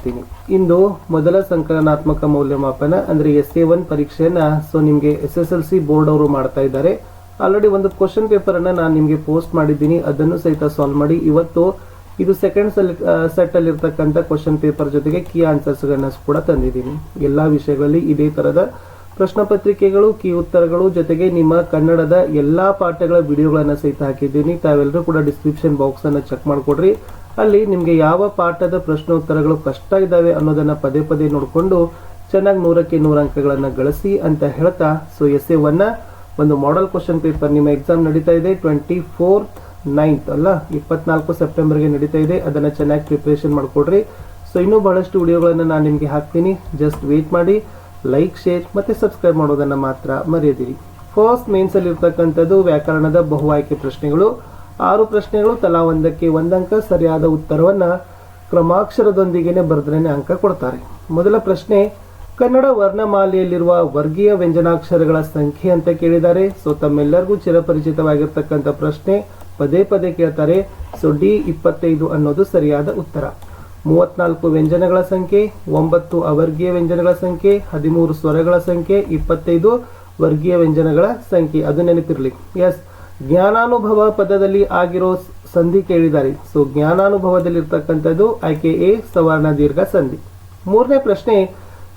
ಮಾಡ್ತೀನಿ. ಇಂದು ಮೊದಲ ಸಂಕಲನಾತ್ಮಕ ಮೌಲ್ಯಮಾಪನ, ಅಂದ್ರೆ ಎಸ್ ಎ ಒನ್ ಪರೀಕ್ಷೆಯನ್ನ ಸೊ ನಿಮ್ಗೆ S S L C board ಅವರು ಮಾಡ್ತಾ ಇದ್ದಾರೆ. ಆಲ್ರೆಡಿ ಒಂದು ಕ್ವಶನ್ ಪೇಪರ್ ಅನ್ನ ನಾನು ನಿಮ್ಗೆ ಪೋಸ್ಟ್ ಮಾಡಿದ್ದೀನಿ. ಅದನ್ನು ಸಹಿತ ಸಾಲ್ವ್ ಮಾಡಿ. ಇವತ್ತು ಇದು ಸೆಕೆಂಡ್ ಸೆಟ್ ಅಲ್ಲಿ ಇರ್ತಕ್ಕಂಥ ಕ್ವಶನ್ ಪೇಪರ್ ಜೊತೆಗೆ ಕೀ ಆನ್ಸರ್ಸ್ ಗಳನ್ನ ಕೂಡ ತಂದಿದ್ದೀನಿ. ಎಲ್ಲಾ ವಿಷಯಗಳಲ್ಲಿ ಇದೇ ತರದ ಪ್ರಶ್ನೆ ಪತ್ರಿಕೆಗಳು ಕೀ ಉತ್ತರಗಳು, ಜೊತೆಗೆ ನಿಮ್ಮ ಕನ್ನಡದ ಎಲ್ಲಾ ಪಾಠಗಳ ವಿಡಿಯೋಗಳನ್ನ ಸಹಿತ ಹಾಕಿದ್ದೀನಿ. ತಾವೆಲ್ಲರೂ ಕೂಡ ಡಿಸ್ಕ್ರಿಪ್ಷನ್ ಬಾಕ್ಸ್ ಅನ್ನ ಚೆಕ್ ಮಾಡ್ಕೊಡ್ರಿ. ಅಲ್ಲಿ ನಿಮಗೆ ಯಾವ ಪಾಠದ ಪ್ರಶ್ನೋತ್ತರಗಳು ಕಷ್ಟ ಇದ್ದಾವೆ ಅನ್ನೋದನ್ನು ಪದೇ ಪದೇ ನೋಡಿಕೊಂಡು ಚೆನ್ನಾಗಿ ನೂರಕ್ಕೆ ನೂರು ಅಂಕಗಳನ್ನು ಗಳಿಸಿ ಅಂತ ಹೇಳ್ತಾ ಸೊ ಎಸ್ ಎ ಒನ್ನ ಒಂದು ಮಾಡೆಲ್ ಕ್ವಶನ್ ಪೇಪರ್ ನಿಮ್ಮ ಎಕ್ಸಾಮ್ ನಡೀತಾ ಇದೆ ಟ್ವೆಂಟಿ ಫೋರ್ತ್ ನೈನ್ತ್ ಅಲ್ಲ? ಇಪ್ಪತ್ನಾಲ್ಕು ಸೆಪ್ಟೆಂಬರ್ಗೆ ನಡೀತಾ ಇದೆ, ಅದನ್ನು ಚೆನ್ನಾಗಿ ಪ್ರಿಪ್ರೇಷನ್ ಮಾಡಿಕೊಡ್ರಿ. ಸೊ ಇನ್ನೂ ಬಹಳಷ್ಟು ವಿಡಿಯೋಗಳನ್ನು ನಾನು ನಿಮಗೆ ಹಾಕ್ತೀನಿ. ಜಸ್ಟ್ ವೇಟ್ ಮಾಡಿ ಲೈಕ್ ಶೇರ್ ಮತ್ತು ಸಬ್ಸ್ಕ್ರೈಬ್ ಮಾಡೋದನ್ನು ಮಾತ್ರ ಮರೆಯದಿರಿ. ಫಸ್ಟ್ ಅಲ್ಲಿ ಇರ್ತಕ್ಕಂಥದ್ದು ವ್ಯಾಕರಣದ ಬಹು ಆಯ್ಕೆ ಪ್ರಶ್ನೆಗಳು. ಆರು ಪ್ರಶ್ನೆಗಳು, ತಲಾ ಒಂದಕ್ಕೆ ಒಂದಂಕ ಸರಿಯಾದ ಉತ್ತರವನ್ನು ಕ್ರಮಾಕ್ಷರದೊಂದಿಗೆ ಬರೆದನೆ ಅಂಕ ಕೊಡ್ತಾರೆ. ಮೊದಲ ಪ್ರಶ್ನೆ, ಕನ್ನಡ ವರ್ಣಮಾಲೆಯಲ್ಲಿರುವ ವರ್ಗೀಯ ವ್ಯಂಜನಾಕ್ಷರಗಳ ಸಂಖ್ಯೆ ಅಂತ ಕೇಳಿದ್ದಾರೆ. ಸೊ, ತಮ್ಮೆಲ್ಲರಿಗೂ ಚಿರಪರಿಚಿತವಾಗಿರ್ತಕ್ಕಂಥ ಪ್ರಶ್ನೆ ಪದೇ ಪದೇ ಕೇಳ್ತಾರೆ. ಸೊ, ಡಿ, ಇಪ್ಪತ್ತೈದು ಅನ್ನೋದು ಸರಿಯಾದ ಉತ್ತರ. ಮೂವತ್ನಾಲ್ಕು ವ್ಯಂಜನಗಳ ಸಂಖ್ಯೆ, ಒಂಬತ್ತು ಅವರ್ಗೀಯ ವ್ಯಂಜನಗಳ ಸಂಖ್ಯೆ, ಹದಿಮೂರು ಸ್ವರಗಳ ಸಂಖ್ಯೆ, ಇಪ್ಪತ್ತೈದು ವರ್ಗೀಯ ವ್ಯಂಜನಗಳ ಸಂಖ್ಯೆ. ಅದು ನೆನಪಿರಲಿ. ಎಸ್. ಜ್ಞಾನಾನುಭವ ಪದದಲ್ಲಿ ಆಗಿರೋ ಸಂಧಿ ಕೇಳಿದ್ದಾರೆ ಸೊ ಜ್ಞಾನಾನುಭವದಲ್ಲಿ ಇರ್ತಕ್ಕಂಥದ್ದು ಆಯ್ಕೆ ಎ ಸವರ್ಣ ದೀರ್ಘ ಸಂಧಿ. ಮೂರನೇ ಪ್ರಶ್ನೆ,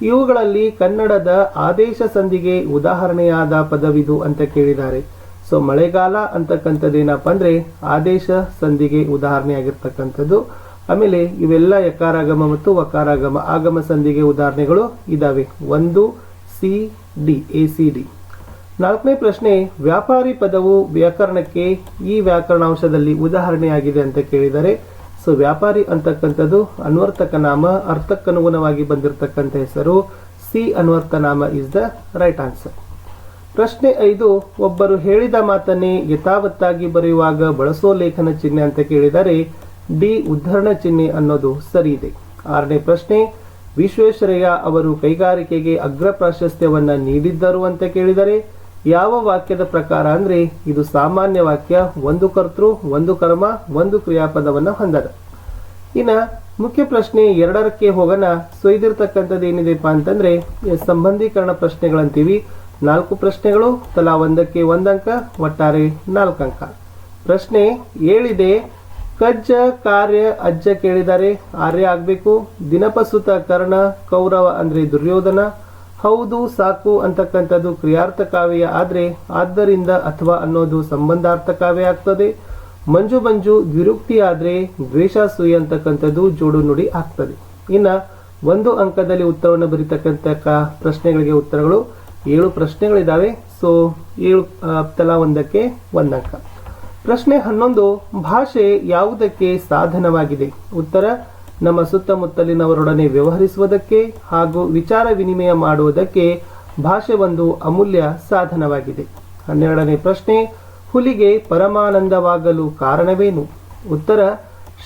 ಇವುಗಳಲ್ಲಿ ಕನ್ನಡದ ಆದೇಶ ಸಂಧಿಗೆ ಉದಾಹರಣೆಯಾದ ಪದವಿದು ಅಂತ ಕೇಳಿದ್ದಾರೆ ಸೊ ಮಳೆಗಾಲ ಅಂತಕ್ಕಂಥದ್ದು ಏನಪ್ಪ ಅಂದ್ರೆ ಆದೇಶ ಸಂಧಿಗೆ ಉದಾಹರಣೆಯಾಗಿರ್ತಕ್ಕಂಥದ್ದು. ಆಮೇಲೆ ಇವೆಲ್ಲ ಯಕಾರಾಗಮ ಮತ್ತು ವಕಾರಾಗಮ, ಆಗಮ ಸಂಧಿಗೆ ಉದಾಹರಣೆಗಳು ಇದಾವೆ. ಒಂದು, C, D, A, C, D. ನಾಲ್ಕನೇ ಪ್ರಶ್ನೆ, ವ್ಯಾಪಾರಿ ಪದವು ವ್ಯಾಕರಣಕ್ಕೆ ಈ ವ್ಯಾಕರಣಾಂಶದಲ್ಲಿ ಉದಾಹರಣೆಯಾಗಿದೆ ಅಂತ ಕೇಳಿದರೆ, ಸೊ ವ್ಯಾಪಾರಿ ಅಂತಕ್ಕಂಥದ್ದು ಅನ್ವರ್ತಕ ನಾಮ, ಅರ್ಥಕ್ಕನುಗುಣವಾಗಿ ಬಂದಿರತಕ್ಕಂಥ ಹೆಸರು, ಸಿ ಅನ್ವರ್ಥ ನಾಮ ಇಸ್ ದ ರೈಟ್ ಆನ್ಸರ್ ಪ್ರಶ್ನೆ ಐದು, ಒಬ್ಬರು ಹೇಳಿದ ಮಾತನ್ನೇ ಯಥಾವತ್ತಾಗಿ ಬರೆಯುವಾಗ ಬಳಸೋ ಲೇಖನ ಚಿಹ್ನೆ ಅಂತ ಕೇಳಿದರೆ, ಡಿ ಉದ್ಧರಣ ಚಿಹ್ನೆ ಅನ್ನೋದು ಸರಿ ಇದೆ. ಆರನೇ ಪ್ರಶ್ನೆ, ವಿಶ್ವೇಶ್ವರಯ್ಯ ಅವರು ಕೈಗಾರಿಕೆಗೆ ಅಗ್ರ ಪ್ರಾಶಸ್ತ್ಯವನ್ನು ನೀಡಿದ್ದರು ಅಂತ ಕೇಳಿದರೆ ಯಾವ ವಾಕ್ಯದ ಪ್ರಕಾರ ಅಂದ್ರೆ ಇದು ಸಾಮಾನ್ಯ ವಾಕ್ಯ, ಒಂದು ಕರ್ತೃ, ಒಂದು ಕರ್ಮ, ಒಂದು ಕ್ರಿಯಾಪದವನ್ನು ಹೊಂದದ. ಇನ್ನ ಮುಖ್ಯ ಪ್ರಶ್ನೆ ಎರಡರಕ್ಕೆ ಹೋಗೋಣ. ಸೊ ಇದಿರ್ತಕ್ಕಂಥದ್ದು ಏನಿದೆಪ್ಪ ಅಂತಂದ್ರೆ ಸಂಬಂಧೀಕರಣ ಪ್ರಶ್ನೆಗಳಂತೀವಿ. ನಾಲ್ಕು ಪ್ರಶ್ನೆಗಳು, ತಲಾ ಒಂದಕ್ಕೆ ಒಂದಂಕ ಒಟ್ಟಾರೆ ನಾಲ್ಕು ಅಂಕ. ಪ್ರಶ್ನೆ ಏಳಿದೆ, ಕಜ್ಜ ಕಾರ್ಯ ಅಜ್ಜ ಕೇಳಿದರೆ ಆರ್ಯ ಆಗ್ಬೇಕು. ದಿನಪಸುತ ಕರ್ಣ ಕೌರವ ಅಂದ್ರೆ ದುರ್ಯೋಧನ. ಹೌದು, ಸಾಕು ಅಂತಕ್ಕಂಥದ್ದು ಕ್ರಿಯಾರ್ಥಕಾವ್ಯ ಆದರೆ ಆದ್ದರಿಂದ ಅಥವಾ ಅನ್ನೋದು ಸಂಬಂಧಾರ್ಥಕಾವ್ಯ ಆಗ್ತದೆ. ಮಂಜು ಮಂಜು ದ್ವಿರುಕ್ತಿ ಆದರೆ ದ್ವೇಷಾಸೂಯ ಅಂತಕ್ಕಂಥದ್ದು ಜೋಡು ನುಡಿ ಆಗ್ತದೆ. ಇನ್ನು ಒಂದು ಅಂಕದಲ್ಲಿ ಉತ್ತರವನ್ನು ಬರೀತಕ್ಕಂಥ ಪ್ರಶ್ನೆಗಳಿಗೆ ಉತ್ತರಗಳು. ಏಳು ಪ್ರಶ್ನೆಗಳಿದ್ದಾವೆ ಸೊ ಏಳು ತಲಾ ಒಂದಕ್ಕೆ ಒಂದಂಕ ಪ್ರಶ್ನೆ ಹನ್ನೊಂದು, ಭಾಷೆ ಯಾವುದಕ್ಕೆ ಸಾಧನವಾಗಿದೆ? ಉತ್ತರ ನಮ್ಮ ಸುತ್ತಮುತ್ತಲಿನವರೊಡನೆ ವ್ಯವಹರಿಸುವುದಕ್ಕೆ ಹಾಗೂ ವಿಚಾರ ವಿನಿಮಯ ಮಾಡುವುದಕ್ಕೆ ಭಾಷೆ ಒಂದು ಅಮೂಲ್ಯ ಸಾಧನವಾಗಿದೆ. ಹನ್ನೆರಡನೇ ಪ್ರಶ್ನೆ, ಹುಲಿಗೆ ಪರಮಾನಂದವಾಗಲು ಕಾರಣವೇನು? ಉತ್ತರ,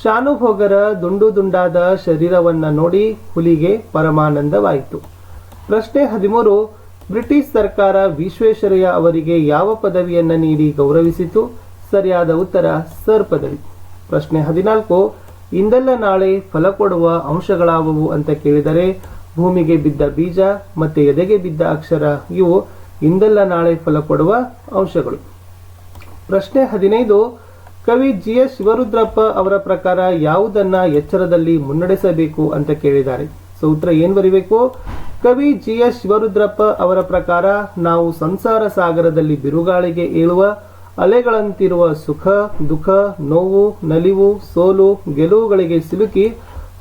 ಶಾನುಭೋಗರ ದುಂಡು ದುಂಡಾದ ಶರೀರವನ್ನು ನೋಡಿ ಹುಲಿಗೆ ಪರಮಾನಂದವಾಯಿತು. ಪ್ರಶ್ನೆ ಹದಿಮೂರು, ಬ್ರಿಟಿಷ್ ಸರ್ಕಾರ ವಿಶ್ವೇಶ್ವರಯ್ಯ ಅವರಿಗೆ ಯಾವ ಪದವಿಯನ್ನು ನೀಡಿ ಗೌರವಿಸಿತು? ಸರಿಯಾದ ಉತ್ತರ ಸರ್ ಪದವಿ ಪ್ರಶ್ನೆ ಹದಿನಾಲ್ಕು ಇಂದೆಲ್ಲ ನಾಳೆ ಫಲ ಕೊಡುವ ಅಂಶಗಳಾವುವು ಅಂತ ಕೇಳಿದರೆ, ಭೂಮಿಗೆ ಬಿದ್ದ ಬೀಜ ಮತ್ತೆ ಎದೆಗೆ ಬಿದ್ದ ಅಕ್ಷರ, ಇವು ಇಂದಲ್ಲ ನಾಳೆ ಫಲ ಕೊಡುವ ಅಂಶಗಳು. ಪ್ರಶ್ನೆ ಹದಿನೈದು, ಕವಿ ಜಿ ಎಸ್ ಶಿವರುದ್ರಪ್ಪ ಅವರ ಪ್ರಕಾರ ಯಾವುದನ್ನ ಎಚ್ಚರದಲ್ಲಿ ಮುನ್ನಡೆಸಬೇಕು ಅಂತ ಕೇಳಿದ್ದಾರೆ. ಸೊ, ಉತ್ತರ ಏನ್ ಬರೀಬೇಕು? ಕವಿ ಜಿ ಎಸ್ ಶಿವರುದ್ರಪ್ಪ ಅವರ ಪ್ರಕಾರ ನಾವು ಸಂಸಾರ ಸಾಗರದಲ್ಲಿ ಬಿರುಗಾಳಿಗೆ ಏಳುವ ಅಲೆಗಳಂತಿರುವ ಸುಖ, ದುಃಖ, ನೋವು, ನಲಿವು, ಸೋಲು, ಗೆಲುವುಗಳಿಗೆ ಸಿಲುಕಿ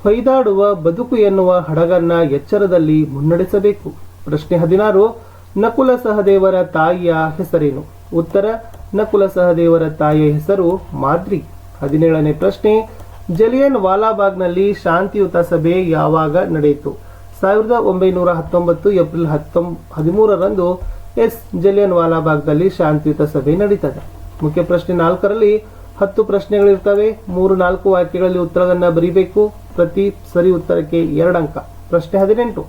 ಹೊಯ್ದಾಡುವ ಬದುಕು ಎನ್ನುವ ಹಡಗನ್ನ ಎಚ್ಚರದಲ್ಲಿ ಮುನ್ನಡೆಸಬೇಕು. ಪ್ರಶ್ನೆ ಹದಿನಾರು, ನಕುಲ ಸಹದೇವರ ತಾಯಿಯ ಹೆಸರೇನು? ಉತ್ತರ, ನಕುಲ ಸಹದೇವರ ತಾಯಿಯ ಹೆಸರು ಮಾದ್ರಿ. ಹದಿನೇಳನೇ ಪ್ರಶ್ನೆ, ಜಲಿಯನ್ ವಾಲಾಬಾಗ್ನಲ್ಲಿ ಶಾಂತಿಯುತ ಸಭೆ ಯಾವಾಗ ನಡೆಯಿತು? ಸಾವಿರದ ಒಂಬೈನೂರ ಹತ್ತೊಂಬತ್ತು, ಏಪ್ರಿಲ್ ಹತ್ತೊಂಬ, ಹದಿಮೂರರಂದು ಎಸ್ ಜಲಿಯನ್ ವಾಲಾಬಾಗ್ದಲ್ಲಿ ಶಾಂತಿಯುತ ಸಭೆ ನಡೀತದೆ. ಮುಖ್ಯ ಪ್ರಶ್ನೆ ನಾಲ್ಕರಲ್ಲಿ ಹತ್ತು ಪ್ರಶ್ನೆಗಳಿರ್ತವೆ, ಮೂರು ನಾಲ್ಕು ವಾಕ್ಯಗಳಲ್ಲಿ ಉತ್ತರವನ್ನು ಬರೀಬೇಕು, ಪ್ರತಿ ಸರಿ ಉತ್ತರಕ್ಕೆ ಎರಡು ಅಂಕ. ಪ್ರಶ್ನೆ ಹದಿನೆಂಟು,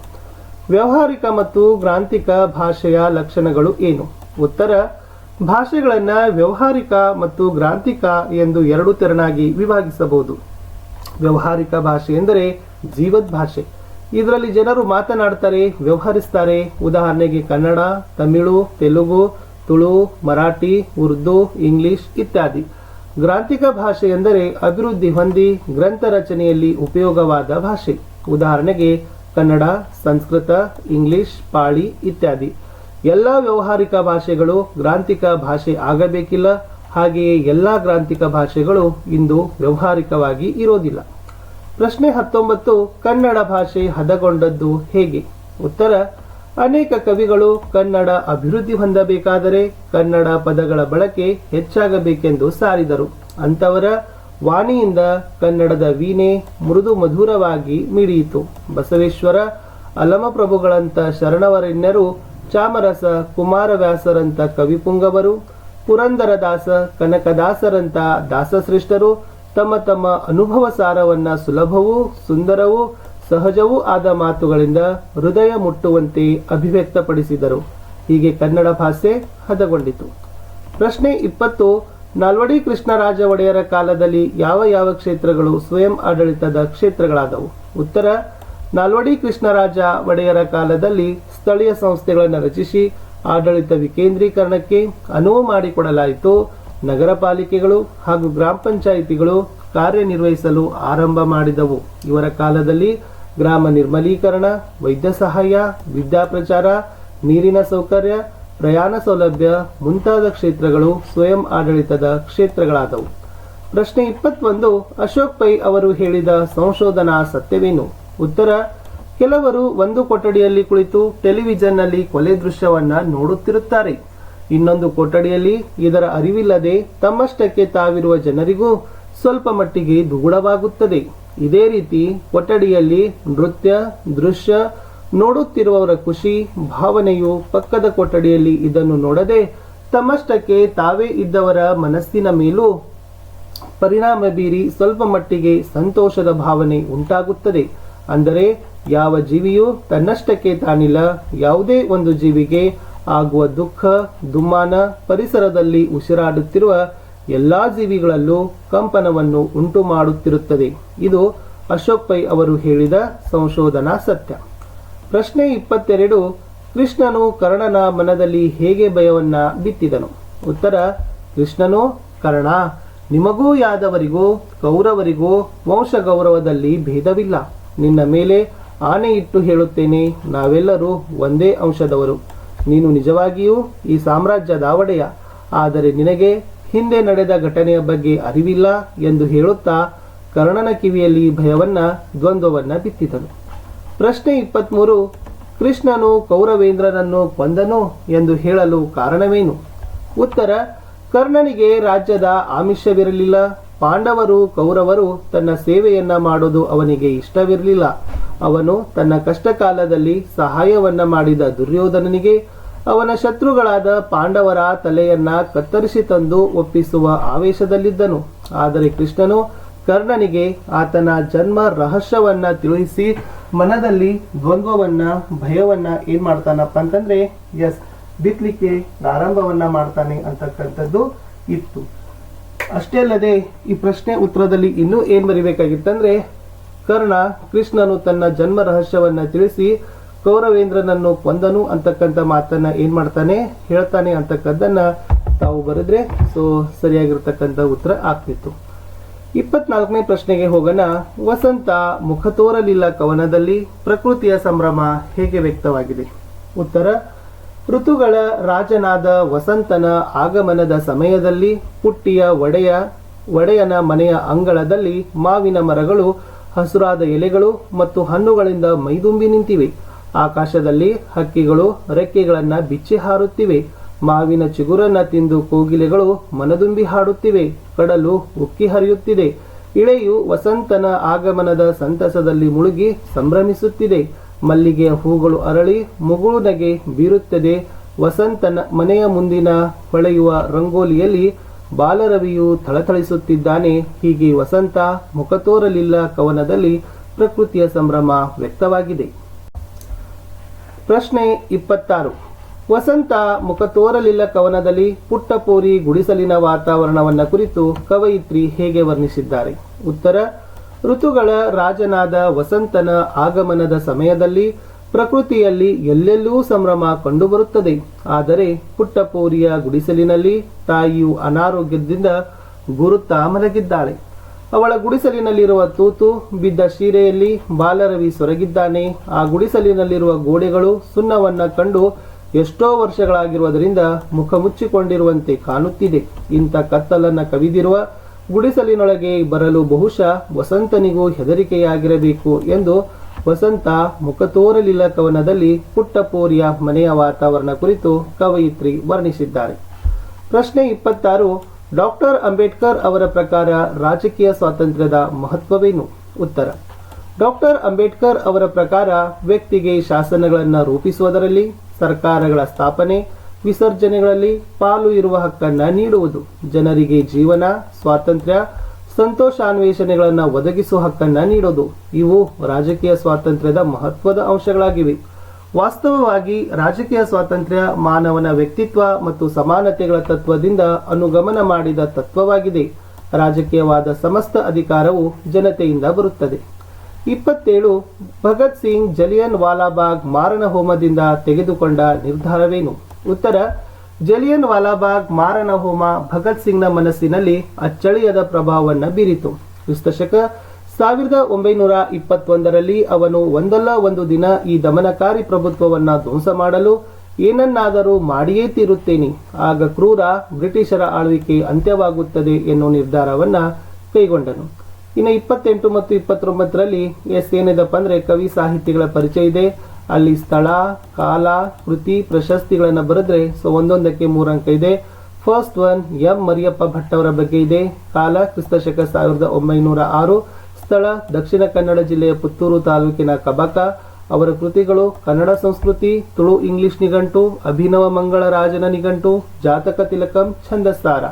ವ್ಯಾವಹಾರಿಕ ಮತ್ತು ಗ್ರಾಂಥಿಕ ಭಾಷೆಯ ಲಕ್ಷಣಗಳು ಏನು? ಉತ್ತರ, ಭಾಷೆಗಳನ್ನು ವ್ಯಾವಹಾರಿಕ ಮತ್ತು ಗ್ರಾಂತಿಕ ಎಂದು ಎರಡು ತೆರನಾಗಿ ವಿಭಾಗಿಸಬಹುದು. ವ್ಯವಹಾರಿಕ ಭಾಷೆ ಎಂದರೆ ಜೀವದ್ ಭಾಷೆ ಇದರಲ್ಲಿ ಜನರು ಮಾತನಾಡ್ತಾರೆ ವ್ಯವಹರಿಸ್ತಾರೆ ಉದಾಹರಣೆಗೆ ಕನ್ನಡ, ತಮಿಳು, ತೆಲುಗು, ತುಳು, ಮರಾಠಿ, ಉರ್ದು, ಇಂಗ್ಲಿಷ್ ಇತ್ಯಾದಿ. ಗ್ರಾಂಥಿಕ ಭಾಷೆ ಎಂದರೆ ಅಭಿವೃದ್ಧಿ ಹೊಂದಿ ಗ್ರಂಥ ರಚನೆಯಲ್ಲಿ ಉಪಯೋಗವಾದ ಭಾಷೆ. ಉದಾಹರಣೆಗೆ ಕನ್ನಡ, ಸಂಸ್ಕೃತ, ಇಂಗ್ಲಿಷ್, ಪಾಳಿ ಇತ್ಯಾದಿ. ಎಲ್ಲ ವ್ಯವಹಾರಿಕ ಭಾಷೆಗಳು ಗ್ರಾಂಥಿಕ ಭಾಷೆ ಆಗಬೇಕಿಲ್ಲ. ಹಾಗೆಯೇ ಎಲ್ಲ ಗ್ರಾಂಥಿಕ ಭಾಷೆಗಳು ಇಂದು ವ್ಯವಹಾರಿಕವಾಗಿ ಇರೋದಿಲ್ಲ. ಪ್ರಶ್ನೆ ಹತ್ತೊಂಬತ್ತು, ಕನ್ನಡ ಭಾಷೆ ಹದಗೊಂಡದ್ದು ಹೇಗೆ? ಉತ್ತರ, ಅನೇಕ ಕವಿಗಳು ಕನ್ನಡ ಅಭಿವೃದ್ಧಿ ಹೊಂದಬೇಕಾದರೆ ಕನ್ನಡ ಪದಗಳ ಬಳಕೆ ಹೆಚ್ಚಾಗಬೇಕೆಂದು ಸಾರಿದರು. ಅಂತವರ ವಾಣಿಯಿಂದ ಕನ್ನಡದ ವೀಣೆ ಮೃದು ಮಧುರವಾಗಿ ಮಿಡಿಯಿತು. ಬಸವೇಶ್ವರ ಅಲಮಪ್ರಭುಗಳಂತ ಶರಣವರೆಣ್ಯರು ಚಾಮರಸ ಕುಮಾರವ್ಯಾಸರಂತ ಕವಿಪುಂಗವರು, ಪುರಂದರದಾಸ ಕನಕದಾಸರಂತ ದಾಸಶ್ರೇಷ್ಠರು ತಮ್ಮ ತಮ್ಮ ಅನುಭವ ಸಾರವನ್ನ ಸುಲಭವೂ, ಸುಂದರವೂ, ಸಹಜವೂ ಆದ ಮಾತುಗಳಿಂದ ಹೃದಯ ಮುಟ್ಟುವಂತೆ ಅಭಿವ್ಯಕ್ತಪಡಿಸಿದರು. ಹೀಗೆ ಕನ್ನಡ ಭಾಷೆ ಹದಗೊಂಡಿತು. ಪ್ರಶ್ನೆ ಇಪ್ಪತ್ತು, ನಾಲ್ವಡಿ ಕೃಷ್ಣರಾಜ ಒಡೆಯರ ಕಾಲದಲ್ಲಿ ಯಾವ ಯಾವ ಕ್ಷೇತ್ರಗಳು ಸ್ವಯಂ ಆಡಳಿತದ ಕ್ಷೇತ್ರಗಳಾದವು? ಉತ್ತರ, ನಾಲ್ವಡಿ ಕೃಷ್ಣರಾಜ ಒಡೆಯರ ಕಾಲದಲ್ಲಿ ಸ್ಥಳೀಯ ಸಂಸ್ಥೆಗಳನ್ನು ರಚಿಸಿ ಆಡಳಿತ ವಿಕೇಂದ್ರೀಕರಣಕ್ಕೆ ಅನುವು ಮಾಡಿಕೊಡಲಾಯಿತು. ನಗರ ಪಾಲಿಕೆಗಳು ಹಾಗೂ ಗ್ರಾಮ ಪಂಚಾಯಿತಿಗಳು ಕಾರ್ಯನಿರ್ವಹಿಸಲು ಆರಂಭ ಮಾಡಿದವು. ಇವರ ಕಾಲದಲ್ಲಿ ಗ್ರಾಮ ನಿರ್ಮಲೀಕರಣ, ವೈದ್ಯ ಸಹಾಯ ವಿದ್ಯಾಪ್ರಚಾರ ನೀರಿನ ಸೌಕರ್ಯ, ಪ್ರಯಾಣ ಸೌಲಭ್ಯ ಮುಂತಾದ ಕ್ಷೇತ್ರಗಳು ಸ್ವಯಂ ಆಡಳಿತದ ಕ್ಷೇತ್ರಗಳಾದವು. ಪ್ರಶ್ನೆ ಇಪ್ಪತ್ತೊಂದು, ಅಶೋಕ್ ಪೈ ಅವರು ಹೇಳಿದ ಸಂಶೋಧನಾ ಸತ್ಯವೇನು? ಉತ್ತರ, ಕೆಲವರು ಒಂದು ಕೊಠಡಿಯಲ್ಲಿ ಕುಳಿತು ಟೆಲಿವಿಷನ್ನಲ್ಲಿ ಕೊಲೆ ದೃಶ್ಯವನ್ನ ನೋಡುತ್ತಿರುತ್ತಾರೆ. ಇನ್ನೊಂದು ಕೊಠಡಿಯಲ್ಲಿ ಇದರ ಅರಿವಿಲ್ಲದೆ ತಮ್ಮಷ್ಟಕ್ಕೆ ತಾವಿರುವ ಜನರಿಗೂ ಸ್ವಲ್ಪ ಮಟ್ಟಿಗೆ ದುಗುಡವಾಗುತ್ತದೆ ಇದೇ ರೀತಿ ಕೊಠಡಿಯಲ್ಲಿ ನೃತ್ಯ, ದೃಶ್ಯ, ನೋಡುತ್ತಿರುವವರ ಖುಷಿ, ಭಾವನೆಯು ಪಕ್ಕದ ಕೊಠಡಿಯಲ್ಲಿ ಇದನ್ನು ನೋಡದೆ ತಮ್ಮಷ್ಟಕ್ಕೆ ತಾವೇ ಇದ್ದವರ ಮನಸ್ಸಿನ ಮೇಲೂ ಪರಿಣಾಮ ಬೀರಿ ಸ್ವಲ್ಪ ಮಟ್ಟಿಗೆ ಸಂತೋಷದ ಭಾವನೆ ಉಂಟಾಗುತ್ತದೆ. ಅಂದರೆ ಯಾವ ಜೀವಿಯು ತನ್ನಷ್ಟಕ್ಕೆ ತಾನಿಲ್ಲ, ಯಾವುದೇ ಒಂದು ಜೀವಿಗೆ ಆಗುವ ದುಃಖ, ದುಮ್ಮಾನ ಪರಿಸರದಲ್ಲಿ ಉಸಿರಾಡುತ್ತಿರುವ ಎಲ್ಲಾ ಜೀವಿಗಳಲ್ಲೂ ಕಂಪನವನ್ನು ಉಂಟು ಮಾಡುತ್ತಿರುತ್ತದೆ ಇದು ಅಶೋಕ್ ಪೈ ಅವರು ಹೇಳಿದ ಸಂಶೋಧನಾ ಸತ್ಯ. ಪ್ರಶ್ನೆ ಇಪ್ಪತ್ತೆರಡು, ಕೃಷ್ಣನು ಕರ್ಣನ ಮನದಲ್ಲಿ ಹೇಗೆ ಭಯವನ್ನ ಬಿತ್ತಿದನು? ಉತ್ತರ, ಕೃಷ್ಣನು, ಕರ್ಣ, ನಿಮಗೂ ಯಾದವರಿಗೂ, ಕೌರವರಿಗೂ ವಂಶ ಗೌರವದಲ್ಲಿ ಭೇದವಿಲ್ಲ. ನಿನ್ನ ಮೇಲೆ ಆನೆ ಇಟ್ಟು ಹೇಳುತ್ತೇನೆ, ನಾವೆಲ್ಲರೂ ಒಂದೇ ಅಂಶದವರು ನೀನು ನಿಜವಾಗಿಯೂ ಈ ಸಾಮ್ರಾಜ್ಯದ ಒಡೆಯ ಆದರೆ ನಿನಗೆ ಹಿಂದೆ ನಡೆದ ಘಟನೆಯ ಬಗ್ಗೆ ಅರಿವಿಲ್ಲ ಎಂದು ಹೇಳುತ್ತಾ ಕರ್ಣನ ಕಿವಿಯಲ್ಲಿ ಭಯವನ್ನ ದ್ವಂದ್ವವನ್ನ ಬಿತ್ತಿದನು. ಪ್ರಶ್ನೆ ಇಪ್ಪತ್ಮೂರು, ಕೃಷ್ಣನು ಕೌರವೇಂದ್ರನನ್ನು ಕೊಂದನು ಎಂದು ಹೇಳಲು ಕಾರಣವೇನು? ಉತ್ತರ, ಕರ್ಣನಿಗೆ ರಾಜ್ಯದ ಆಮಿಷವಿರಲಿಲ್ಲ ಪಾಂಡವರು, ಕೌರವರು ತನ್ನ ಸೇವೆಯನ್ನ ಮಾಡೋದು ಅವನಿಗೆ ಇಷ್ಟವಿರಲಿಲ್ಲ. ಅವನು ತನ್ನ ಕಷ್ಟಕಾಲದಲ್ಲಿ ಸಹಾಯವನ್ನ ಮಾಡಿದ ದುರ್ಯೋಧನನಿಗೆ ಅವನ ಶತ್ರುಗಳಾದ ಪಾಂಡವರ ತಲೆಯನ್ನ ಕತ್ತರಿಸಿ ತಂದು ಒಪ್ಪಿಸುವ ಆವೇಶದಲ್ಲಿದ್ದನು. ಆದರೆ ಕೃಷ್ಣನು ಕರ್ಣನಿಗೆ ಆತನ ಜನ್ಮ ರಹಸ್ಯವನ್ನ ತಿಳಿಸಿ ಮನದಲ್ಲಿ ದ್ವಂದ್ವವನ್ನ, ಭಯವನ್ನ ಏನ್ ಮಾಡ್ತಾನಪ್ಪ ಅಂತಂದ್ರೆ, ಎಸ್ ಬಿತ್ತಲಿಕ್ಕೆ ಪ್ರಾರಂಭವನ್ನ ಮಾಡ್ತಾನೆ ಅಂತಕ್ಕಂಥದ್ದು ಇತ್ತು. ಅಷ್ಟೇ ಅಲ್ಲದೆ ಈ ಪ್ರಶ್ನೆ ಉತ್ತರದಲ್ಲಿ ಇನ್ನೂ ಏನ್ ಬರಿಬೇಕಾಗಿತ್ತಂದ್ರೆ, ಕರ್ಣ ಕೃಷ್ಣನು ತನ್ನ ಜನ್ಮ ರಹಸ್ಯವನ್ನ ತಿಳಿಸಿ ಕೌರವೇಂದ್ರನನ್ನು ಕೊಂದನು ಅಂತಕ್ಕಂಥ ಮಾತನ್ನ ಏನು ಮಾಡ್ತಾನೆ? ಹೇಳ್ತಾನೆ ಅಂತಕ್ಕದ್ದನ್ನ ತಾವು ಬರೆದ್ರೆ ಸೊ ಸರಿಯಾಗಿರ್ತಕ್ಕಂಥ ಉತ್ತರ ಆಗ್ತಿತ್ತು. ಇಪ್ಪತ್ನಾಲ್ಕನೇ ಪ್ರಶ್ನೆಗೆ ಹೋಗೋಣ. ವಸಂತ ಮುಖ ತೋರಲಿಲ್ಲ ಕವನದಲ್ಲಿ, ಪ್ರಕೃತಿಯ ಸಂಭ್ರಮ ಹೇಗೆ ವ್ಯಕ್ತವಾಗಿದೆ? ಉತ್ತರ, ಋತುಗಳ ರಾಜನಾದ ವಸಂತನ ಆಗಮನದ ಸಮಯದಲ್ಲಿ ಪುಟ್ಟಿಯ ಒಡೆಯ, ಒಡೆಯನ ಮನೆಯ ಅಂಗಳದಲ್ಲಿ ಮಾವಿನ ಮರಗಳು, ಹಸುರಾದ ಎಲೆಗಳು ಮತ್ತು ಹಣ್ಣುಗಳಿಂದ ಮೈದುಂಬಿ ನಿಂತಿವೆ. ಆಕಾಶದಲ್ಲಿ ಹಕ್ಕಿಗಳು ರೆಕ್ಕೆಗಳನ್ನ ಬಿಚ್ಚಿ ಹಾರುತ್ತಿವೆ. ಮಾವಿನ ಚಿಗುರನ್ನ ತಿಂದು ಕೋಗಿಲೆಗಳು ಮನದುಂಬಿ ಹಾಡುತ್ತಿವೆ. ಕಡಲು ಉಕ್ಕಿ ಹರಿಯುತ್ತಿದೆ. ಇಳೆಯು ವಸಂತನ ಆಗಮನದ ಸಂತಸದಲ್ಲಿ ಮುಳುಗಿ ಸಂಭ್ರಮಿಸುತ್ತಿದೆ. ಮಲ್ಲಿಗೆಯ ಹೂಗಳು ಅರಳಿ ಮುಗುಳು ನಗೆ ಬೀರುತ್ತದೆ. ವಸಂತನ ಮನೆಯ ಮುಂದಿನ ಹೊಳೆಯುವ ರಂಗೋಲಿಯಲ್ಲಿ ಬಾಲರವಿಯು ಥಳಥಳಿಸುತ್ತಿದ್ದಾನೆ. ಹೀಗೆ ವಸಂತ ಮುಖ ತೋರಲಿಲ್ಲ ಕವನದಲ್ಲಿ ಪ್ರಕೃತಿಯ ಸಂಭ್ರಮ ವ್ಯಕ್ತವಾಗಿದೆ. ಪ್ರಶ್ನೆ ಇಪ್ಪತ್ತಾರು. ವಸಂತ ಮುಖ ತೋರಲಿಲ್ಲ ಕವನದಲ್ಲಿ, ಪುಟ್ಟಪೋರಿ ಗುಡಿಸಲಿನ ವಾತಾವರಣವನ್ನ ಕುರಿತು ಕವಯಿತ್ರಿ ಹೇಗೆ ವರ್ಣಿಸಿದ್ದಾರೆ? ಉತ್ತರ, ಋತುಗಳ ರಾಜನಾದ ವಸಂತನ ಆಗಮನದ ಸಮಯದಲ್ಲಿ ಪ್ರಕೃತಿಯಲ್ಲಿ ಎಲ್ಲೆಲ್ಲೂ ಸಂಭ್ರಮ ಕಂಡುಬರುತ್ತದೆ. ಆದರೆ ಪುಟ್ಟಪೋರಿಯ ಗುಡಿಸಲಿನಲ್ಲಿ ತಾಯಿಯು ಅನಾರೋಗ್ಯದಿಂದ ಗುರುತಾ ಮಲಗಿದ್ದಾಳೆ ಅವಳ ಗುಡಿಸಲಿನಲ್ಲಿರುವ ತೂತು ಬಿದ್ದ ಶೀರೆಯಲ್ಲಿ ಬಾಲರವಿ ಸೊರಗಿದ್ದಾನೆ. ಆ ಗುಡಿಸಲಿನಲ್ಲಿರುವ ಗೋಡೆಗಳು ಸುಣ್ಣವನ್ನ ಕಂಡು ಎಷ್ಟೋ ವರ್ಷಗಳಾಗಿರುವುದರಿಂದ ಮುಖ ಮುಚ್ಚಿಕೊಂಡಿರುವಂತೆ ಕಾಣುತ್ತಿದೆ. ಇಂಥ ಕತ್ತಲನ್ನ ಕವಿದಿರುವ ಗುಡಿಸಲಿನೊಳಗೆ ಬರಲು ಬಹುಶಃ ವಸಂತನಿಗೂ ಹೆದರಿಕೆಯಾಗಿರಬೇಕು ಎಂದು ವಸಂತ ಮುಖ ತೋರಲಿಲ್ಲ ಕವನದಲ್ಲಿ ಪುಟ್ಟಪೋರಿಯ ಮನೆಯ ವಾತಾವರಣ ಕುರಿತು ಕವಯಿತ್ರಿ ವರ್ಣಿಸಿದ್ದಾರೆ. ಪ್ರಶ್ನೆ ಇಪ್ಪತ್ತಾರು ಡಾಕ್ಟರ್ ಅಂಬೇಡ್ಕರ್ ಅವರ ಪ್ರಕಾರ ರಾಜಕೀಯ ಸ್ವಾತಂತ್ರ್ಯದ ಮಹತ್ವವೇನು? ಉತ್ತರ. ಡಾಕ್ಟರ್ ಅಂಬೇಡ್ಕರ್ ಅವರ ಪ್ರಕಾರ ವ್ಯಕ್ತಿಗೆ ಶಾಸನಗಳನ್ನು ರೂಪಿಸುವುದರಲ್ಲಿ, ಸರ್ಕಾರಗಳ ಸ್ಥಾಪನೆ, ವಿಸರ್ಜನೆಗಳಲ್ಲಿ ಪಾಲು ಇರುವ ಹಕ್ಕನ್ನು ನೀಡುವುದು, ಜನರಿಗೆ ಜೀವನ, ಸ್ವಾತಂತ್ರ್ಯ, ಸಂತೋಷಾನ್ವೇಷಣೆಗಳನ್ನು ಒದಗಿಸುವ ಹಕ್ಕನ್ನು ನೀಡೋದು, ಇವು ರಾಜಕೀಯ ಸ್ವಾತಂತ್ರ್ಯದ ಮಹತ್ವದ ಅಂಶಗಳಾಗಿವೆ. ವಾಸ್ತವವಾಗಿ ರಾಜಕೀಯ ಸ್ವಾತಂತ್ರ್ಯ, ಮಾನವನ ವ್ಯಕ್ತಿತ್ವ ಮತ್ತು ಸಮಾನತೆಗಳ ತತ್ವದಿಂದ ಅನುಗಮನ ಮಾಡಿದ ತತ್ವವಾಗಿದೆ. ರಾಜಕೀಯವಾದ ಸಮಸ್ತ ಅಧಿಕಾರವು ಜನತೆಯಿಂದ ಬರುತ್ತದೆ. ಇಪ್ಪತ್ತೇಳು, ಭಗತ್ ಸಿಂಗ್ ಜಲಿಯನ್ ವಾಲಾಬಾಗ್ ಮಾರಣ ಹೋಮದಿಂದ ತೆಗೆದುಕೊಂಡ ನಿರ್ಧಾರವೇನು? ಉತ್ತರ, ಜಲಿಯನ್ ವಾಲಾಬಾಗ್ ಮಾರಣ ಹೋಮ ಭಗತ್ ಸಿಂಗ್ನ ಮನಸ್ಸಿನಲ್ಲಿ ಅಚ್ಚಳಿಯದ ಪ್ರಭಾವವನ್ನು ಬೀರಿತು. ಕ್ರಿಸ್ತಶಕ ಸಾವಿರದ ಒಂಬೈನೂರ ಇಪ್ಪತ್ತೊಂದರಲ್ಲಿ ಅವನು ಒಂದಲ್ಲ ಒಂದು ದಿನ ಈ ದಮನಕಾರಿ ಪ್ರಭುತ್ವವನ್ನು ಧ್ವಂಸ ಮಾಡಲು ಏನನ್ನಾದರೂ ಮಾಡಿಯೇ ತೀರುತ್ತೇನೆ. ಆಗ ಕ್ರೂರ ಬ್ರಿಟಿಷರ ಆಳ್ವಿಕೆ ಅಂತ್ಯವಾಗುತ್ತದೆ ಎನ್ನುವ ನಿರ್ಧಾರವನ್ನು ಕೈಗೊಂಡನು. ಇನ್ನು ಇಪ್ಪತ್ತೆಂಟು ಮತ್ತು ಇಪ್ಪತ್ತೊಂಬತ್ತರಲ್ಲಿ ಎಸ್ ಏನಿದಪ್ಪ ಅಂದರೆ ಕವಿ ಸಾಹಿತ್ಯಗಳ ಪರಿಚಯ ಇದೆ. ಅಲ್ಲಿ ಸ್ಥಳ, ಕಾಲ, ಕೃತಿ, ಪ್ರಶಸ್ತಿಗಳನ್ನು ಬರೆದ್ರೆ ಸೊ ಒಂದೊಂದಕ್ಕೆ ಮೂರು ಅಂಕ ಇದೆ. First one M Mariyappa Bhat ಅವರ ಬಗ್ಗೆ ಇದೆ. ಕಾಲ, ಕ್ರಿಸ್ತಶಕ ಸಾವಿರದ ಒಂಬೈನೂರ ಆರು. ಸ್ಥಳ, ದಕ್ಷಿಣ ಕನ್ನಡ ಜಿಲ್ಲೆಯ ಪುತ್ತೂರು ತಾಲೂಕಿನ ಕಬಕ. ಅವರ ಕೃತಿಗಳು ಕನ್ನಡ ಸಂಸ್ಕೃತಿ, ತುಳು ಇಂಗ್ಲಿಷ್ ನಿಘಂಟು, ಅಭಿನವ ಮಂಗಳ ರಾಜನ ನಿಘಂಟು, ಜಾತಕ ತಿಲಕಂ, ಛಂದಸ್ಸಾರ.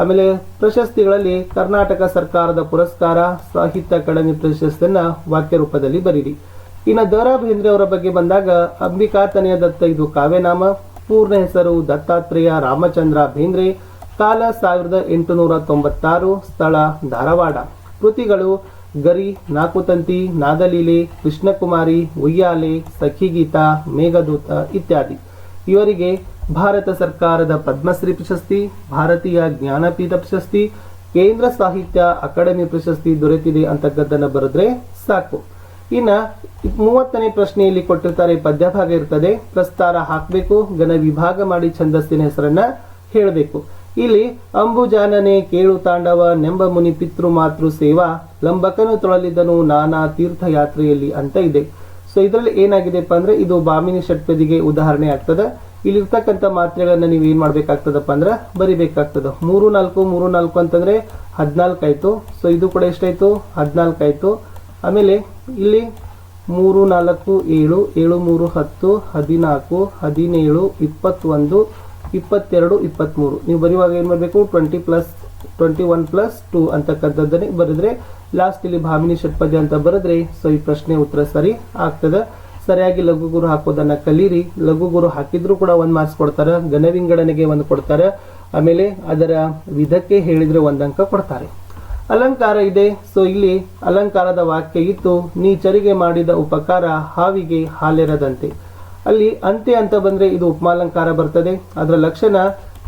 ಆಮೇಲೆ ಪ್ರಶಸ್ತಿಗಳಲ್ಲಿ ಕರ್ನಾಟಕ ಸರ್ಕಾರದ ಪುರಸ್ಕಾರ, ಸಾಹಿತ್ಯ ಅಕಾಡೆಮಿ ಪ್ರಶಸ್ತಿಯನ್ನ ವಾಕ್ಯ ರೂಪದಲ್ಲಿ ಬರೀರಿ. ಇನ್ನು ದ ಬೇಂದ್ರೆ ಅವರ ಬಗ್ಗೆ ಬಂದಾಗ ಅಂಬಿಕಾತನೆಯ ದತ್ತ ಇದು ಕಾವ್ಯನಾಮ, ಪೂರ್ಣ ಹೆಸರು ದತ್ತಾತ್ರೇಯ ರಾಮಚಂದ್ರ ಬೇಂದ್ರೆ, ಕಾಲ ಸಾವಿರದ ಎಂಟುನೂರ ತೊಂಬತ್ತಾರು, ಸ್ಥಳ ಧಾರವಾಡ. ಕೃತಿಗಳು ಗರಿ, ನಾಕುತಂತಿ, ನಾದಲೀಲೆ, ಕೃಷ್ಣಕುಮಾರಿ, ಉಯ್ಯಾಲೆ, ಸಖಿಗೀತ, ಮೇಘದೂತ ಇತ್ಯಾದಿ. ಇವರಿಗೆ ಭಾರತ ಸರ್ಕಾರದ ಪದ್ಮಶ್ರೀ ಪ್ರಶಸ್ತಿ, ಭಾರತೀಯ ಜ್ಞಾನಪೀಠ ಪ್ರಶಸ್ತಿ, ಕೇಂದ್ರ ಸಾಹಿತ್ಯ ಅಕಾಡೆಮಿ ಪ್ರಶಸ್ತಿ ದೊರೆತಿದೆ ಅಂತಕ್ಕದ್ದನ್ನು ಬರೆದ್ರೆ ಸಾಕು. ಇನ್ನ ಮೂವತ್ತನೇ ಪ್ರಶ್ನೆಯಲ್ಲಿ ಕೊಟ್ಟಿರ್ತಾರೆ ಪದ್ಯಭಾಗ ಇರ್ತದೆ. ಪ್ರಸ್ತಾರ ಹಾಕಬೇಕು, ಘನ ವಿಭಾಗ ಮಾಡಿ ಛಂದಸ್ಸಿನ ಹೆಸರನ್ನ ಹೇಳಬೇಕು. ಇಲ್ಲಿ ಅಂಬುಜಾನನೆ ಕೇಳು ತಾಂಡವ ನೆಂಬ ಮುನಿ ಪಿತೃ ಮಾತೃ ಸೇವಾ, ಲಂಬಕನು ತೊಳಲಿದ್ದನು ನಾನಾ ತೀರ್ಥಯಾತ್ರೆಯಲ್ಲಿ ಅಂತ ಇದೆ. ಸೊ ಇದರಲ್ಲಿ ಏನಾಗಿದೆಪ್ಪ ಅಂದ್ರೆ, ಇದು ಬಾಮಿನಿ ಷಟ್ಪದಿಗೆ ಉದಾಹರಣೆ ಆಗ್ತದೆ. ಇಲ್ಲಿರ್ತಕ್ಕಂಥ ಮಾತ್ರೆಗಳನ್ನ ನೀವು ಏನ್ ಮಾಡ್ಬೇಕಾಗ್ತದಪ್ಪ ಅಂದ್ರೆ, ಬರಿಬೇಕಾಗ್ತದೆ. ಮೂರು ನಾಲ್ಕು ಮೂರು ನಾಲ್ಕು ಅಂತಂದ್ರೆ ಹದಿನಾಲ್ಕು ಆಯ್ತು. ಸೊ ಇದು ಕೂಡ ಎಷ್ಟಾಯ್ತು? ಹದಿನಾಲ್ಕು ಆಯ್ತು. ಆಮೇಲೆ ಇಲ್ಲಿ ಮೂರು ನಾಲ್ಕು, ಏಳು ಏಳು, ಮೂರು, ಹತ್ತು, ಹದಿನಾಲ್ಕು, ಹದಿನೇಳು, ಇಪ್ಪತ್ತೊಂದು ಇಪ್ಪತ್ತೆರಡು ಇಪ್ಪತ್ತ್ಮೂರು ನೀವು ಬರೆಯುವಾಗ ಏನು ಮಾಡಬೇಕು? Twenty plus twenty one plus two ಅಂತಕ್ಕಂಥದ್ದನ್ನೇ ಬರೆದ್ರೆ ಲಾಸ್ಟ್ ಇಲ್ಲಿ ಭಾಮಿನಿ ಷಟ್ಪದ್ಯ ಅಂತ ಬರೆದ್ರೆ ಸೊ ಈ ಪ್ರಶ್ನೆ ಉತ್ತರ ಸರಿ ಆಗ್ತದೆ. ಸರಿಯಾಗಿ ಲಘು ಗುರು ಹಾಕೋದನ್ನ ಕಲೀರಿ. ಲಘು ಗುರು ಹಾಕಿದ್ರು ಕೂಡ ಒಂದು ಮಾರ್ಕ್ಸ್ ಕೊಡ್ತಾರೆ. ಘನ ವಿಂಗಡಣೆಗೆ ಒಂದು ಕೊಡ್ತಾರೆ. ಆಮೇಲೆ ಅದರ ವಿಧಕ್ಕೆ ಹೇಳಿದ್ರೆ ಒಂದು ಅಂಕ ಕೊಡ್ತಾರೆ. ಅಲಂಕಾರ ಇದೆ. ಸೊ ಇಲ್ಲಿ ಅಲಂಕಾರದ ವಾಕ್ಯ ಇತ್ತು ನೀಚರಿಗೆ ಮಾಡಿದ ಉಪಕಾರ ಹಾವಿಗೆ ಹಾಲೆರದಂತೆ. ಅಲ್ಲಿ ಅಂತೆ ಅಂತ ಬಂದ್ರೆ ಇದು ಉಪಮಾಲಂಕಾರ ಬರ್ತದೆ. ಅದರ ಲಕ್ಷಣ,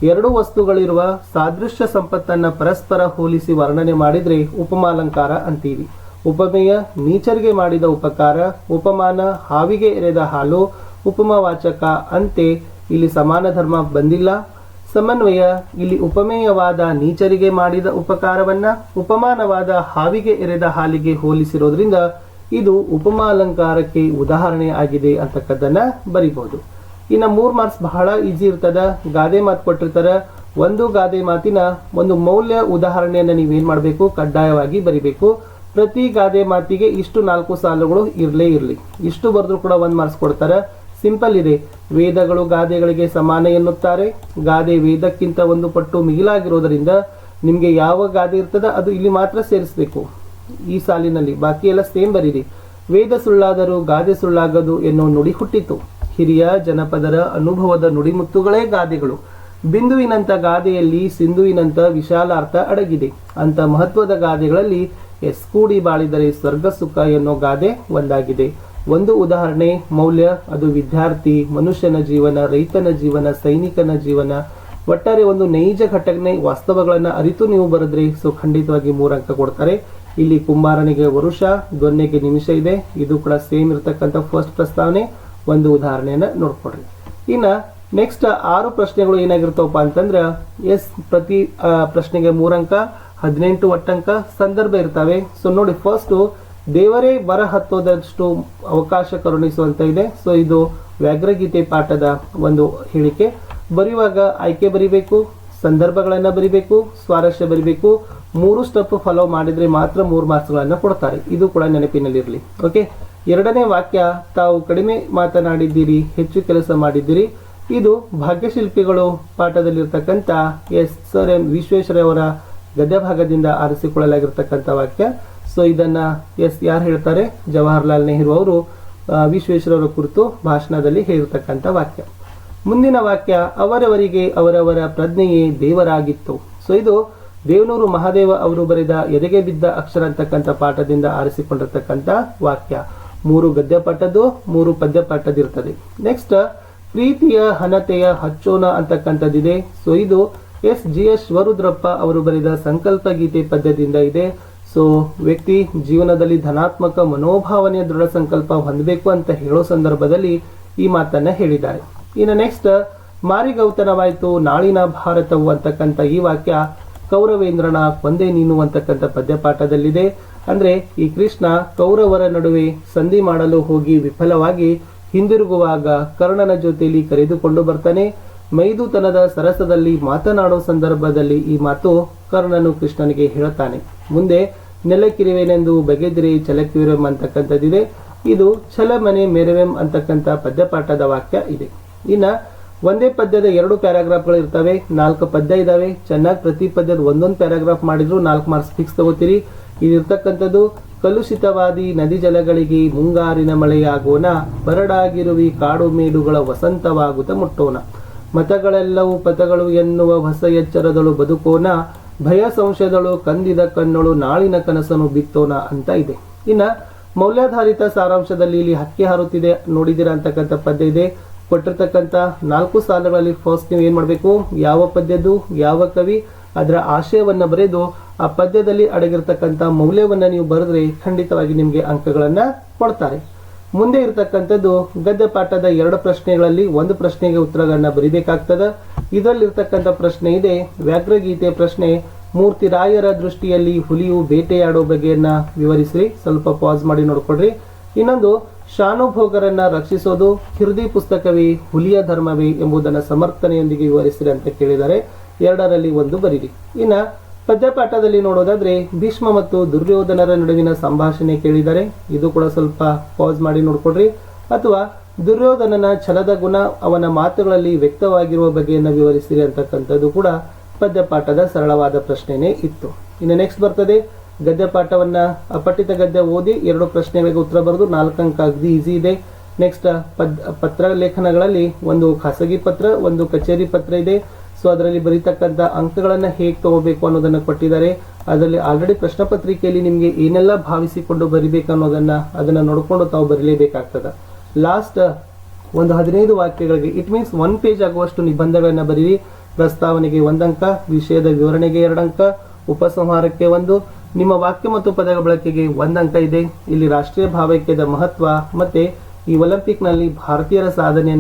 ಎರಡು ವಸ್ತುಗಳಿರುವ ಸಾದೃಶ್ಯ ಸಂಪತ್ತನ್ನ ಪರಸ್ಪರ ಹೋಲಿಸಿ ವರ್ಣನೆ ಮಾಡಿದ್ರೆ ಉಪಮಾಲಂಕಾರ ಅಂತೀವಿ. ಉಪಮೇಯ ನೀಚರಿಗೆ ಮಾಡಿದ ಉಪಕಾರ, ಉಪಮಾನ ಹಾವಿಗೆ ಎರೆದ ಹಾಲು, ಉಪಮವಾಚಕ ಅಂತೆ ಇಲ್ಲಿ ಸಮಾನ ಧರ್ಮ ಬಂದಿಲ್ಲ. ಸಮನ್ವಯ, ಇಲ್ಲಿ ಉಪಮೇಯವಾದ ನೀಚರಿಗೆ ಮಾಡಿದ ಉಪಕಾರವನ್ನ, ಉಪಮಾನವಾದ ಹಾವಿಗೆ ಎರೆದ ಹಾಲಿಗೆ ಹೋಲಿಸಿರೋದ್ರಿಂದ ಇದು ಉಪಮಾಲಂಕಾರಕ್ಕೆ ಉದಾಹರಣೆ ಆಗಿದೆ ಅಂತಕ್ಕದ್ದನ್ನ ಬರಿಬಹುದು. ಇನ್ನು ಮೂರ್ ಮಾರ್ಕ್ಸ್ ಬಹಳ ಈಸಿ ಇರ್ತದ, ಗಾದೆ ಮಾತು ಕೊಟ್ಟಿರ್ತಾರ. ಒಂದು ಗಾದೆ ಮಾತಿನ ಒಂದು ಮೌಲ್ಯ ಉದಾಹರಣೆಯನ್ನ ನೀವೇನ್ ಮಾಡಬೇಕು? ಕಡ್ಡಾಯವಾಗಿ ಬರಿಬೇಕು. ಪ್ರತಿ ಗಾದೆ ಮಾತಿಗೆ ಇಷ್ಟು ನಾಲ್ಕು ಸಾಲುಗಳು ಇರಲೇ ಇರಲಿ. ಇಷ್ಟು ಬರೆದ್ರು ಕೂಡ ಒಂದು ಮಾರ್ಕ್ಸ್ ಕೊಡ್ತಾರೆ. ಸಿಂಪಲ್ ಇದೆ. ವೇದಗಳು ಗಾದೆಗಳಿಗೆ ಸಮಾನ ಎನ್ನುತ್ತಾರೆ. ಗಾದೆ ವೇದಕ್ಕಿಂತ ಒಂದು ಪಟ್ಟು ಮಿಗಿಲಾಗಿರೋದರಿಂದ ನಿಮಗೆ ಯಾವ ಗಾದೆ ಇರ್ತದ ಅದು ಇಲ್ಲಿ ಮಾತ್ರ ಸೇರಿಸಬೇಕು. ಈ ಸಾಲಿನಲ್ಲಿ ಬಾಕಿ ಎಲ್ಲ ಸೇಮ್ ಬರೀರಿ. ವೇದ ಸುಳ್ಳಾದರೂ ಗಾದೆ ಸುಳ್ಳಾಗದು ಎನ್ನುವ ನುಡಿ ಹುಟ್ಟಿತು. ಹಿರಿಯ ಜನಪದರ ಅನುಭವದ ನುಡಿಮುತ್ತುಗಳೇ ಗಾದೆಗಳು. ಬಿಂದುವಿನಂಥ ಗಾದೆಯಲ್ಲಿ ಸಿಂಧುವಿನಂತ ವಿಶಾಲಾರ್ಥ ಅಡಗಿದೆ. ಅಂತ ಮಹತ್ವದ ಗಾದೆಗಳಲ್ಲಿ ಎಸ್ ಕೂಡಿ ಬಾಳಿದರೆ ಸ್ವರ್ಗ ಸುಖ ಎನ್ನೋ ಗಾದೆ ಒಂದಾಗಿದೆ. ಒಂದು ಉದಾಹರಣೆ, ಮೌಲ್ಯ, ಅದು ವಿದ್ಯಾರ್ಥಿ, ಮನುಷ್ಯನ ಜೀವನ, ರೈತನ ಜೀವನ, ಸೈನಿಕನ ಜೀವನ. ಒಟ್ಟಾರೆ ಒಂದು ನೈಜ ಘಟನೆ ವಾಸ್ತವಗಳನ್ನ ಅರಿತು ನೀವು ಬರೆದ್ರೆ ಸೊ ಖಂಡಿತವಾಗಿ ಮೂರಂಕ ಕೊಡ್ತಾರೆ. ಇಲ್ಲಿ ಕುಂಬಾರನಿಗೆ ವರುಷ, ದೊನ್ನೆಗೆ ನಿಮಿಷ ಇದೆ. ಇದು ಕೂಡ ಸೇಮ್ ಇರತಕ್ಕಂಥ ಫಸ್ಟ್ ಪ್ರಸ್ತಾವನೆ. ಒಂದು ಉದಾಹರಣೆಯನ್ನು ನೋಡ್ಕೊಡ್ರಿ ಇನ್ನು ನೆಕ್ಸ್ಟ್ ಆರು ಪ್ರಶ್ನೆಗಳು ಏನಾಗಿರ್ತವಪ್ಪ ಅಂತಂದ್ರೆ, ಎಸ್ ಪ್ರತಿ ಪ್ರಶ್ನೆಗೆ ಮೂರಂಕ, ಹದಿನೆಂಟು ಒಟ್ಟಂಕ ಸಂದರ್ಭ ಇರ್ತವೆ. ಸೊ ನೋಡಿ ಫಸ್ಟ್ ದೇವರೇ ಬರ ಹತ್ತೋದಷ್ಟು ಅವಕಾಶ ಕರುಣಿಸುವಂತ ಇದೆ. ಸೊ ಇದು ವ್ಯಾಘ್ರಗೀತೆ ಪಾಠದ ಒಂದು ಹೇಳಿಕೆ. ಬರೆಯುವಾಗ ಆಯ್ಕೆ ಬರಿಬೇಕು. ಸಂದರ್ಭಗಳನ್ನ ಬರಿಬೇಕು, ಸ್ವಾರಸ್ಯ ಬರಿಬೇಕು, ಮೂರು ಸ್ಟೆಪ್ ಫಾಲೋ ಮಾಡಿದ್ರೆ ಮಾತ್ರ ಮೂರು ಮಾರ್ಕ್ಸ್ಗಳನ್ನು ಕೊಡ್ತಾರೆ. ಇದು ಕೂಡ ನೆನಪಿನಲ್ಲಿರಲಿ. ಓಕೆ ಎರಡನೇ ವಾಕ್ಯ, ತಾವು ಕಡಿಮೆ ಮಾತನಾಡಿದ್ದೀರಿ, ಹೆಚ್ಚು ಕೆಲಸ ಮಾಡಿದ್ದೀರಿ. ಇದು ಭಾಗ್ಯಶಿಲ್ಪಿಗಳು ಪಾಠದಲ್ಲಿರ್ತಕ್ಕಂಥ ಎಸ್ ಸರ್ ಎಂ ವಿಶ್ವೇಶ್ವರಯ್ಯವರ ಗದ್ಯಭಾಗದಿಂದ ಆರಿಸಿಕೊಳ್ಳಲಾಗಿರ್ತಕ್ಕಂಥ ವಾಕ್ಯ. ಸೊ ಇದನ್ನ ಎಸ್ ಯಾರು ಹೇಳ್ತಾರೆ? ಜವಾಹರ್ಲಾಲ್ ನೆಹರು ಅವರು ವಿಶ್ವೇಶ್ವರ ವಿಶ್ವೇಶ್ವರಯ್ಯರ ಕುರಿತು ಭಾಷಣದಲ್ಲಿ ಹೇಳಿರ್ತಕ್ಕಂಥ ವಾಕ್ಯ. ಮುಂದಿನ ವಾಕ್ಯ, ಅವರವರಿಗೆ ಅವರವರ ಪ್ರಜ್ಞೆಯೇ ದೇವರಾಗಿತ್ತು. ಸೊ ಇದು ದೇವನೂರು ಮಹಾದೇವ ಅವರು ಬರೆದ ಎದೆಗೆ ಬಿದ್ದ ಅಕ್ಷರ ಅಂತಕ್ಕಂಥ ಪಾಠದಿಂದ ಆರಿಸಿಕೊಂಡಿರ್ತಕ್ಕಂಥ ವಾಕ್ಯ. ಮೂರು ಗದ್ಯ ಪಾಠದ್ದು, ಮೂರು ಪದ್ಯ ಪಾಠದಿರ್ತದೆ ನೆಕ್ಸ್ಟ್ ಪ್ರೀತಿಯ ಹನತೆಯ ಹಚ್ಚೋನ ಅಂತಕ್ಕಂಥದ್ದಿದೆ. ಸೊ ಇದು ಎಸ್. ಜಿ. ಎಸ್. ವರುದ್ರಪ್ಪ ಅವರು ಬರೆದ ಸಂಕಲ್ಪ ಗೀತೆ ಪದ್ಯದಿಂದ ಇದೆ. ಸೊ ವ್ಯಕ್ತಿ ಜೀವನದಲ್ಲಿ ಧನಾತ್ಮಕ ಮನೋಭಾವನೆಯ ದೃಢ ಸಂಕಲ್ಪ ಹೊಂದಬೇಕು ಅಂತ ಹೇಳೋ ಸಂದರ್ಭದಲ್ಲಿ ಈ ಮಾತನ್ನ ಹೇಳಿದ್ದಾರೆ. ಇನ್ನು ನೆಕ್ಸ್ಟ್ ಮಾರಿಗೌತನವಾಯಿತು, ನಾಳಿನ ಭಾರತವು ಅಂತಕ್ಕಂಥ ಈ ವಾಕ್ಯ ಕೌರವೇಂದ್ರನ ಕೊಂದೆ ನೀನು ಅಂತಕ್ಕಂಥ ಪದ್ಯಪಾಠದಲ್ಲಿದೆ. ಅಂದ್ರೆ ಈ ಕೃಷ್ಣ ಕೌರವರ ನಡುವೆ ಸಂಧಿ ಮಾಡಲು ಹೋಗಿ ವಿಫಲವಾಗಿ ಹಿಂದಿರುಗುವಾಗ ಕರ್ಣನ ಜೊತೆಯಲ್ಲಿ ಕರೆದುಕೊಂಡು ಬರ್ತಾನೆ. ಮೈದುತನದ ಸರಸದಲ್ಲಿ ಮಾತನಾಡೋ ಸಂದರ್ಭದಲ್ಲಿ ಈ ಮಾತು ಕರ್ಣನು ಕೃಷ್ಣನಿಗೆ ಹೇಳುತ್ತಾನೆ. ಮುಂದೆ, ನೆಲಕ್ಕಿರುವೆನೆಂದು ಬಗೆದಿರಿ ಛಲಕ್ಕಿರುವೆಂ ಅಂತಕ್ಕಂಥದ್ದಿದೆ. ಇದು ಛಲಮನೆ ಮೆರವೆಂ ಅಂತಕ್ಕಂಥ ಪದ್ಯಪಾಠದ ವಾಕ್ಯ ಇದೆ. ಇನ್ನ ಒಂದೇ ಪದ್ಯದ ಎರಡು ಪ್ಯಾರಾಗ್ರಾಫ್ಗಳು ಇರ್ತವೆ, ನಾಲ್ಕು ಪದ್ಯ ಇದಾವೆ. ಚೆನ್ನಾಗಿ ಪ್ರತಿ ಪದ್ಯದ ಒಂದೊಂದು ಪ್ಯಾರಾಗ್ರಾಫ್ ಮಾಡಿದ್ರು ನಾಲ್ಕು ಮಾರ್ಕ್ಸ್ ಫಿಕ್ಸ್ ತಗೋತೀರಿ. ಇದಿರ್ತಕ್ಕಂಥದ್ದು, ಕಲುಷಿತವಾದಿ ನದಿ ಜಲಗಳಿಗೆ ಮುಂಗಾರಿನ ಮಳೆಯಾಗೋಣ, ಬರಡಾಗಿರುವಿ ಕಾಡು ಮೇಡುಗಳ ವಸಂತವಾಗುತ್ತ ಮುಟ್ಟೋಣ. ಮತಗಳೆಲ್ಲವೂ ಪಥಗಳು ಎನ್ನುವ ಹೊಸ ಎಚ್ಚರದಳು ಬದುಕೋಣ, ಭಯ ಸಂಶಯದಳು ಕಂದಿದ ಕಣ್ಣಳು ನಾಳಿನ ಕನಸನ್ನು ಬಿತ್ತೋಣ ಅಂತ ಇದೆ. ಇನ್ನ ಮೌಲ್ಯಾಧಾರಿತ ಸಾರಾಂಶದಲ್ಲಿ ಇಲ್ಲಿ ಹಕ್ಕಿ ಹಾರುತ್ತಿದೆ ನೋಡಿದಿರ ಅಂತಕ್ಕಂಥ ಪದ್ಯ ಇದೆ. ಕೊಟ್ಟಿರ್ತಕ್ಕಂಥ ನಾಲ್ಕು ಸಾಲುಗಳಲ್ಲಿ ಫಸ್ಟ್ ನೀವು ಏನು ಮಾಡಬೇಕು? ಯಾವ ಪದ್ಯದ್ದು, ಯಾವ ಕವಿ ಅದರ ಆಶಯವನ್ನು ಬರೆದು ಆ ಪದ್ಯದಲ್ಲಿ ಅಡಗಿರ್ತಕ್ಕಂಥ ಮೌಲ್ಯವನ್ನು ನೀವು ಬರೆದ್ರೆ ಖಂಡಿತವಾಗಿ ನಿಮಗೆ ಅಂಕಗಳನ್ನು ಕೊಡ್ತಾರೆ. ಮುಂದೆ ಇರತಕ್ಕಂಥದ್ದು ಗದ್ಯ ಪಾಠದ ಎರಡು ಪ್ರಶ್ನೆಗಳಲ್ಲಿ ಒಂದು ಪ್ರಶ್ನೆಗೆ ಉತ್ತರಗಳನ್ನು ಬರಿಬೇಕಾಗ್ತದ. ಇದರಲ್ಲಿರ್ತಕ್ಕಂಥ ಪ್ರಶ್ನೆ ಇದೆ ವ್ಯಾಘ್ರಗೀತೆ ಪ್ರಶ್ನೆ, ಮೂರ್ತಿ ರಾಯರ ದೃಷ್ಟಿಯಲ್ಲಿ ಹುಲಿಯು ಬೇಟೆಯಾಡೋ ಬಗೆಯನ್ನ ವಿವರಿಸ್ರಿ. ಸ್ವಲ್ಪ ಪಾಸ್ ಮಾಡಿ ನೋಡ್ಕೊಡ್ರಿ ಇನ್ನೊಂದು ಶಾನುಭೋಗರನ್ನ ರಕ್ಷಿಸೋದು ಹಿರ್ದಿ ಪುಸ್ತಕವೇ ಹುಲಿಯ ಧರ್ಮವೇ ಎಂಬುದನ್ನು ಸಮರ್ಥನೆಯೊಂದಿಗೆ ವಿವರಿಸಿರಿ ಅಂತ ಕೇಳಿದ್ದಾರೆ ಎರಡರಲ್ಲಿ ಒಂದು ಬರೀರಿ. ಇನ್ನ ಪದ್ಯಪಾಠದಲ್ಲಿ ನೋಡೋದಾದ್ರೆ ಭೀಷ್ಮ ಮತ್ತು ದುರ್ಯೋಧನರ ನಡುವಿನ ಸಂಭಾಷಣೆ ಕೇಳಿದರೆ ಇದು ಕೂಡ ಸ್ವಲ್ಪ ಪಾಸ್ ಮಾಡಿ ನೋಡ್ಕೊಡ್ರಿ. ಅಥವಾ ದುರ್ಯೋಧನನ ಛಲದ ಗುಣ ಅವನ ಮಾತುಗಳಲ್ಲಿ ವ್ಯಕ್ತವಾಗಿರುವ ಬಗೆಯನ್ನು ವಿವರಿಸಿರಿ ಅಂತಕ್ಕಂಥದ್ದು ಕೂಡ ಪದ್ಯಪಾಠದ ಸರಳವಾದ ಪ್ರಶ್ನೆನೇ ಇತ್ತು. ಇನ್ನು ನೆಕ್ಸ್ಟ್ ಬರ್ತದೆ ಗದ್ಯ ಪಾಠವನ್ನ ಅಪಠಿತ ಗದ್ಯ ಓದಿ ಎರಡು ಪ್ರಶ್ನೆಗಳಿಗೆ ಉತ್ತರ ಬರೆದು ನಾಲ್ಕು ಅಂಕ ಅಗದಿ ಈಸಿ ಇದೆ. ನೆಕ್ಸ್ಟ್ ಪತ್ರ ಲೇಖನಗಳಲ್ಲಿ ಒಂದು ಖಾಸಗಿ ಪತ್ರ, ಒಂದು ಕಚೇರಿ ಪತ್ರ ಇದೆ. ಸೊ ಅದರಲ್ಲಿ ಬರೀತಕ್ಕಂಥ ಅಂಕಗಳನ್ನ ಹೇಗೆ ತಗೋಬೇಕು ಅನ್ನೋದನ್ನ ಕೊಟ್ಟಿದ್ದಾರೆ. ಅದರಲ್ಲಿ ಆಲ್ರೆಡಿ ಪ್ರಶ್ನೆ ಪತ್ರಿಕೆಯಲ್ಲಿ ನಿಮಗೆ ಏನೆಲ್ಲ ಭಾವಿಸಿಕೊಂಡು ಬರಿಬೇಕು ಅನ್ನೋದನ್ನ ಅದನ್ನ ನೋಡಿಕೊಂಡು ತಾವು ಬರೀಲೇಬೇಕಾಗ್ತದ. ಲಾಸ್ಟ್ ಒಂದು ಹದಿನೈದು ವಾಕ್ಯಗಳಿಗೆ ಇಟ್ ಮೀನ್ಸ್ ಒನ್ ಪೇಜ್ ಆಗುವಷ್ಟು ನಿಬಂಧಗಳನ್ನ ಬರೀರಿ. ಪ್ರಸ್ತಾವನೆಗೆ ಒಂದಂಕ, ವಿಷಯದ ವಿವರಣೆಗೆ ಎರಡಂಕ, ಉಪಸಂಹಾರಕ್ಕೆ ಒಂದು ನಿಮ್ಮ ವಾಕ್ಯ ಮತ್ತು ಪದಗಳ ಬಳಕೆಗೆ ಒಂದಂಕ ಇದೆ. ಇಲ್ಲಿ ರಾಷ್ಟ್ರೀಯ ಭಾವೈಕ್ಯದ ಮಹತ್ವ ಮತ್ತೆ ಈ ಒಲಿಂಪಿಕ್ನಲ್ಲಿ ಭಾರತೀಯರ ಸಾಧನೆಯನ್ನು